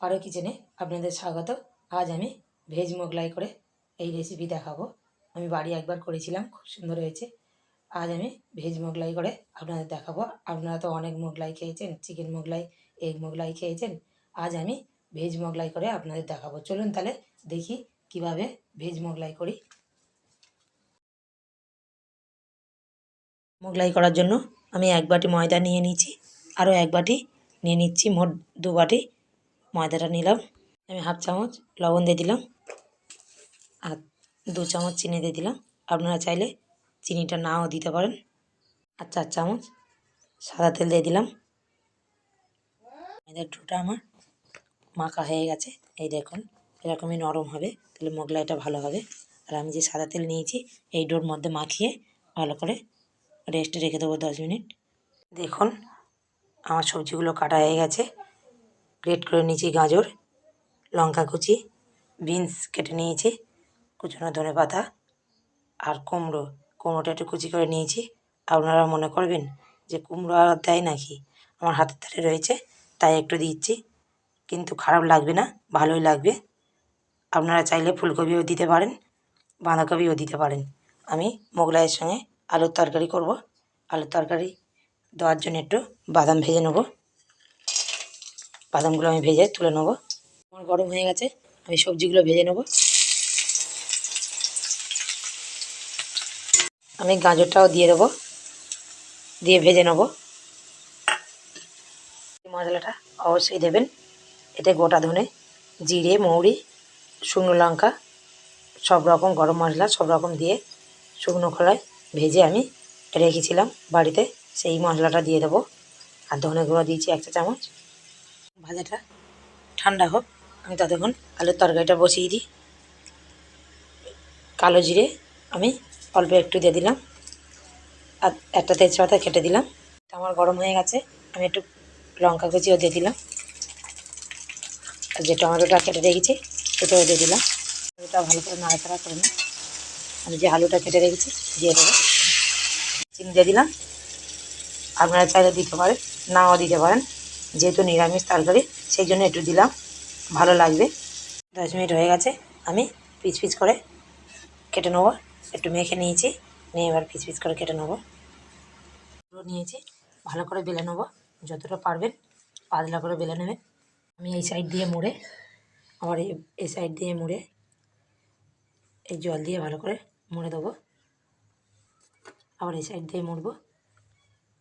পারো কিচেনে আপনাদের স্বাগত। আজ আমি ভেজ মোগলাই করে এই রেসিপি দেখাবো। আমি বাড়ি একবার করেছিলাম, খুব সুন্দর হয়েছে। আজ আমি ভেজ মোগলাই করে আপনাদের দেখাবো। আপনারা তো অনেক মোগলাই খেয়েছেন চিকেন মোগলাই এগ মোগলাই খেয়েছেন। আজ আমি ভেজ মোগলাই করে আপনাদের দেখাবো। চলুন তাহলে দেখি কীভাবে ভেজ মোগলাই করি। মোগলাই করার জন্য আমি এক বাটি ময়দা নিয়ে নিয়েছি, আরও এক বাটি নিয়ে নিচ্ছি, মোট দু বাটি ময়দাটা নিলাম, আমি হাফ চামচ লবণ দিয়ে দিলাম আর দু চামচ চিনি দিয়ে দিলাম। আপনারা চাইলে চিনিটা নাও দিতে পারেন। আর চার চামচ সাদা তেল দিয়ে দিলাম। ময়দার ডোটা আমার মাখা হয়ে গেছে। এই দেখুন, এরকমই নরম হবে, তাহলে মোগলাইটা ভালো হবে। আর আমি যে সাদা তেল নিয়েছি, এই ডোর মধ্যে মাখিয়ে ভালো করে রেস্টে রেখে দেবো দশ মিনিট। দেখুন, আমার সবজিগুলো কাটা হয়ে গেছে। গ্রেট করে নিয়েছি গাজর, লঙ্কা কুচি, বিনস কেটে নিয়েছি, কুচনো ধনে পাতা আর কুমড়ো। কুমড়োটা একটু কুচি করে নিয়েছি। আপনারা মনে করবেন যে কুমড়ো আর দেয় নাকি? আমার হাতের ধারে রয়েছে, তাই একটু দিচ্ছি। কিন্তু খারাপ লাগবে না, ভালোই লাগবে। আপনারা চাইলে ফুলকপিও দিতে পারেন, বাঁধাকপিও দিতে পারেন। আমি মোগলাইয়ের সঙ্গে আলুর তরকারি করব। আলুর তরকারি দেওয়ার জন্য একটু বাদাম ভেজে নেব। বাদামগুলো আমি ভেজে তুলে নেব। আমার গরম হয়ে গেছে, আমি সবজিগুলো ভেজে নেব। আমি গাজরটাও দিয়ে দেবো, দিয়ে ভেজে নেব। মশলাটা অবশ্যই দেবেন। এতে গোটা ধনে, জিরে, মৌরি, শুকনো লঙ্কা, সব রকম গরম মশলা, সব রকম দিয়ে শুকনো খোলায় ভেজে আমি রেখেছিলাম বাড়িতে। সেই মশলাটা দিয়ে দেবো। আর ধনে গুঁড়ো দিয়েছি একটা চামচ। ভাজাটা। ঠান্ডা হোক, আমি ততক্ষণ আলুর তরকারিটা বসিয়ে দিই। কালো জিরে আমি অল্প একটু দিয়ে দিলাম। আর একটা তেজপাতা কেটে দিলাম। আমার গরম হয়ে গেছে, আমি একটু লঙ্কা কুচিও দিয়ে দিলাম। আর যে টমেটোটা কেটে রেখেছি, সেটাও দিয়ে দিলাম। আলুটা ভালো করে নাড়াচাড়া করে নিই। আমি যে আলুটা কেটে রেখেছি, দিয়ে দেবো। চিনি দিয়ে দিলাম। আপনারা চাইলে দিতে পারেন, নাও দিতে পারেন। যেহেতু নিরামিষ তরকারি, সেই জন্য একটু দিলাম। ভালো লাগবে। দশ মিনিট হয়ে গেছে, আমি পিস পিস করে কেটে নেব। একটু মেখে নিয়েছি, নিয়ে এবার পিস পিস করে কেটে নেব। নিয়েছি, ভালো করে বেলে নেব। যতটা পারবেন, পাতলা করে বেলে নেবেন। আমি এই সাইড দিয়ে মুড়ে, আবার এই সাইড দিয়ে মুড়ে, এই জল দিয়ে ভালো করে মুড়ে দেবো। আবার এই সাইড দিয়ে মুড়বো,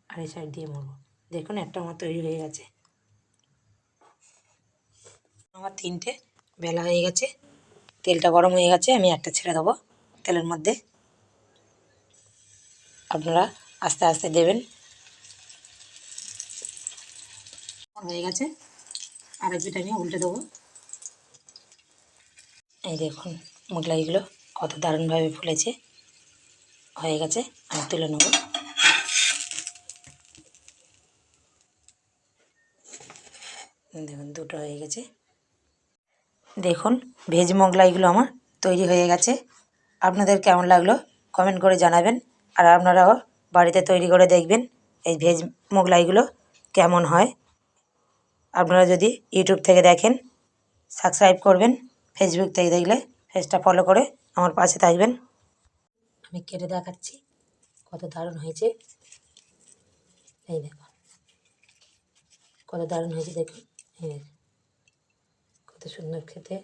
আর এই সাইড দিয়ে মুড়বো। দেখুন, একটা আমার তৈরি হয়ে গেছে। আমার তিনটে, বেলা হয়ে গেছে, তেলটা গরম হয়ে গেছে, আমি একটা ছেড়ে দেবো তেলের মধ্যে। আপনারা আস্তে আস্তে দেবেন। হয়ে গেছে, আর এক পিঠ আমি উল্টে দেবো। এই দেখুন, মোগলাইগুলো কত দারুণভাবে ফুলেছে। হয়ে গেছে, আমি তুলে নেব। দেখুন, দুটো হয়ে গেছে। দেখুন, ভেজ মোগলাইগুলো আমার তৈরি হয়ে গেছে। আপনাদের কেমন লাগল কমেন্ট করে জানাবেন। আর আপনারাও বাড়িতে তৈরি করে দেখবেন এই ভেজ মোগলাইগুলো কেমন হয়। আপনারা যদি ইউটিউব থেকে দেখেন, সাবস্ক্রাইব করবেন, ফেসবুক থেকে দেখলে পেজটা ফলো করে আমার পাশে থাকবেন। আমি কেটে দেখাচ্ছি, কত দারুণ হয়েছে। এই দেখুন, কত দারুণ হয়েছে দেখুন। এই সুন্দর খেতে